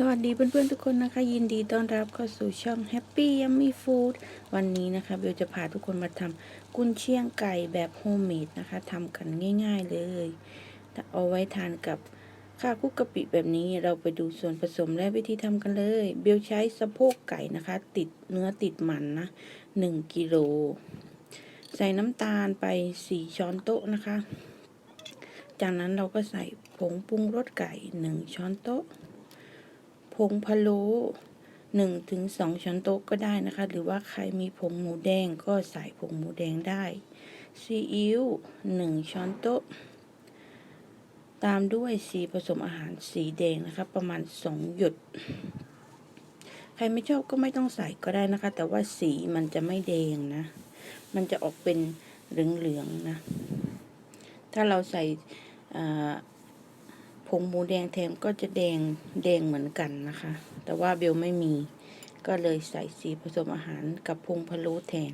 สวัสดีเพื่อนๆทุกคนนะคะ ยินดีต้อนรับเข้าสู่ช่อง Happy Yummy Food วันนี้นะคะเบลจะพาทุกคนมาทำกุนเชียงไก่แบบโฮมเมดนะคะทำกันง่าย ๆเลยเอาไว้ทานกับข้าวคุกกะปิแบบนี้เราไปดูส่วนผสมและวิธีทำกันเลย เบลใช้สะโพกไก่นะคะ ติดเนื้อติดมันนะ1กิโลใส่น้ำตาลไป 4 ช้อนโต๊ะนะคะ จากนั้นเราก็ใส่ผงปรุงรสไก่ 1 ช้อนโต๊ะ ผงพะโล้หนึ่งถึงสองช้อนโต๊ะก็ได้นะคะ หรือว่าใครมีผงหมูแดงก็ใส่ผงหมูแดงได้ซีอิ๊วหนึ่งช้อนโต๊ะ ตามด้วยสีผสมอาหารสีแดงนะคะ ประมาณสองหยด ใครไม่ชอบก็ไม่ต้องใส่ก็ได้นะคะ แต่ว่าสีมันจะไม่แดงนะ มันจะออกเป็นเหลืองๆนะ ถ้าเราใส่ ผงหมูแดงแทมก็จะแดงแดงเหมือนกันนะคะ แต่ว่าเบลไม่มีก็เลยใส่สีผสมอาหารกับพงพะโล้แทน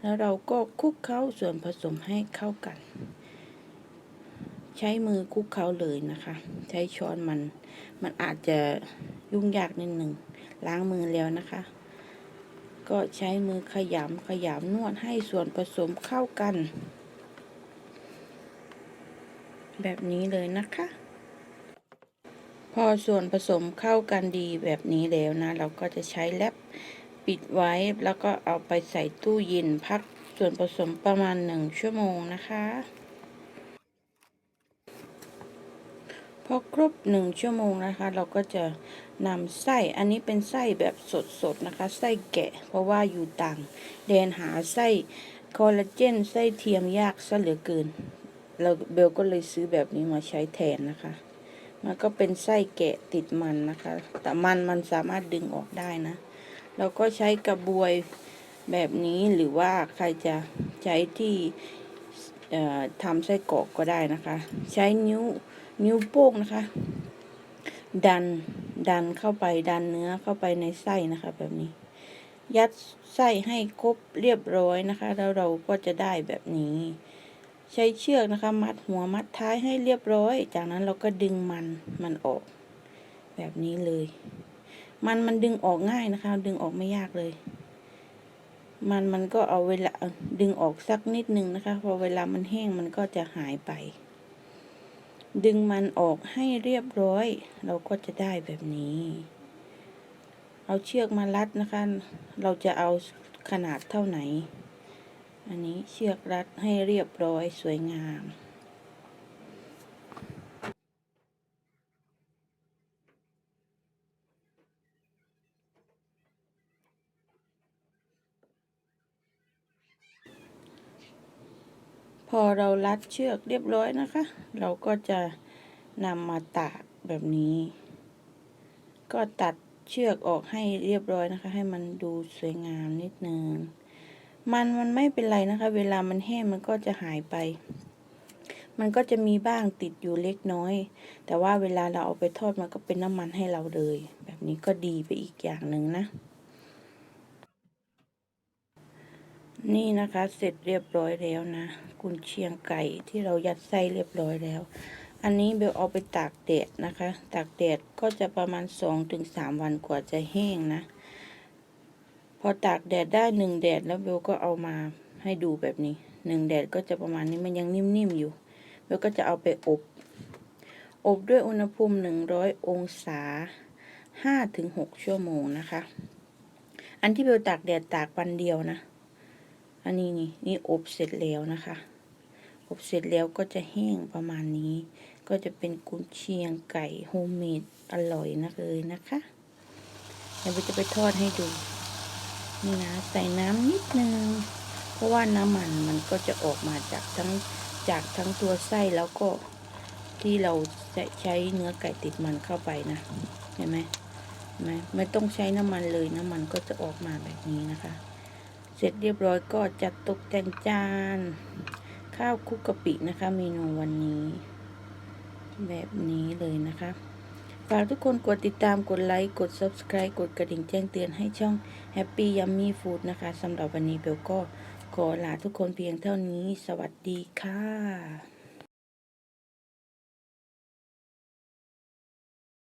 แล้วเราก็คลุกเคล้าส่วนผสมให้เข้ากัน ใช้มือคลุกเคล้าเลยนะคะ ใช้ช้อนมันมันอาจจะยุ่งยากนิดหนึ่งล้างมือแล้วนะคะ ก็ใช้มือขยำขยำนวดให้ส่วนผสมเข้ากัน แบบนี้เลยนะคะ พอส่วนผสมเข้ากันดีแบบนี้แล้วนะ เราก็จะใช้แรปปิดไว้แล้วก็เอาไปใส่ตู้เย็นพักส่วนผสมประมาณหนึ่งชั่วโมงนะคะ พอครบหนึ่งชั่วโมงนะคะ เราก็จะนำไส้อันนี้เป็นไส้แบบสดๆนะคะ ไส้แกะ เพราะว่าอยู่ต่างแดนหาไส้คอลลาเจนไส้เทียมยากซะเหลือเกินเราเบลก็เลยซื้อแบบนี้มาใช้แทนนะคะ มันก็เป็นไส้แกะติดมันนะคะ แต่มันมันสามารถดึงออกได้นะ เราก็ใช้กระบวยแบบนี้หรือว่าใครจะใช้ที่ทำไส้กรอกก็ได้นะคะ ใช้นิ้วนิ้วโป้งนะคะ ดันดันเข้าไปดันเนื้อเข้าไปในไส้นะคะแบบนี้ ยัดไส้ให้ครบเรียบร้อยนะคะ แล้วเราก็จะได้แบบนี้ ใช้เชือกนะคะ มัดหัวมัดท้ายให้เรียบร้อย จากนั้นเราก็ดึงมันมันออก แบบนี้เลย มันมันดึงออกง่ายนะคะ ดึงออกไม่ยากเลย มันมันก็เอาเวลาดึงออกสักนิดนึงนะคะพอเวลามันแห้งมันก็จะหายไป ดึงมันออกให้เรียบร้อย เราก็จะได้แบบนี้ เอาเชือกมารัดนะคะ เราจะเอาขนาดเท่าไหน อันนี้เชือกรัดให้เรียบร้อยสวยงามพอเรารัดเชือกเรียบร้อยนะคะ เราก็จะนำมาตากแบบนี้ ก็ตัดเชือกออกให้เรียบร้อยนะคะ ให้มันดูสวยงามนิดนึง มันมันไม่เป็นไรนะคะ เวลามันแห้งมันก็จะหายไป มันก็จะมีบ้างติดอยู่เล็กน้อย แต่ว่าเวลาเราเอาไปทอดมันก็เป็นน้ำมันให้เราเลย แบบนี้ก็ดีไปอีกอย่างหนึ่งนะ นี่นะคะเสร็จเรียบร้อยแล้วนะ กุนเชียงไก่ที่เรายัดไส้เรียบร้อยแล้ว อันนี้เบลเอาไปตากแดดนะคะ ตากแดดก็จะประมาณสองถึงสามวันกว่าจะแห้งนะ พอตากแดดได้หนึ่งแดดแล้วเบลก็เอามาให้ดูแบบนี้หนึ่งแดดก็จะประมาณนี้มันยังนิ่มๆอยู่เบลก็จะเอาไปอบ อบด้วยอุณหภูมิหนึ่งร้อยองศาห้าถึงหกชั่วโมงนะคะ อันที่เบลตากแดดตากวันเดียวนะ อันนี้นี่นี่อบเสร็จแล้วนะคะ อบเสร็จแล้วก็จะแห้งประมาณนี้ ก็จะเป็นกุนเชียงไก่โฮมเมดอร่อยนะเลยนะคะเดี๋ยวเบลจะไปทอดให้ดู นี่นะใส่น้ำนิดนึง เพราะว่าน้ำมันมันก็จะออกมาจากทั้งจากทั้งตัวไส้แล้วก็ที่เราจะใช้เนื้อไก่ติดมันเข้าไปนะ เห็นไหมไหมไม่ต้องใช้น้ำมันเลยน้ำมันก็จะออกมาแบบนี้นะคะ เสร็จเรียบร้อยก็จัดตกแต่งจาน ข้าวคุกกะปินะคะ เมนูวันนี้ แบบนี้เลยนะคะ ฝากทุกคนกดติดตามกดไลค์ กด subscribe กดกระดิ่งแจ้งเตือนให้ช่อง Happy Yummy Food นะคะสำหรับวันนี้เบลก็ขอลาทุกคนเพียงเท่านี้ สวัสดีค่ะ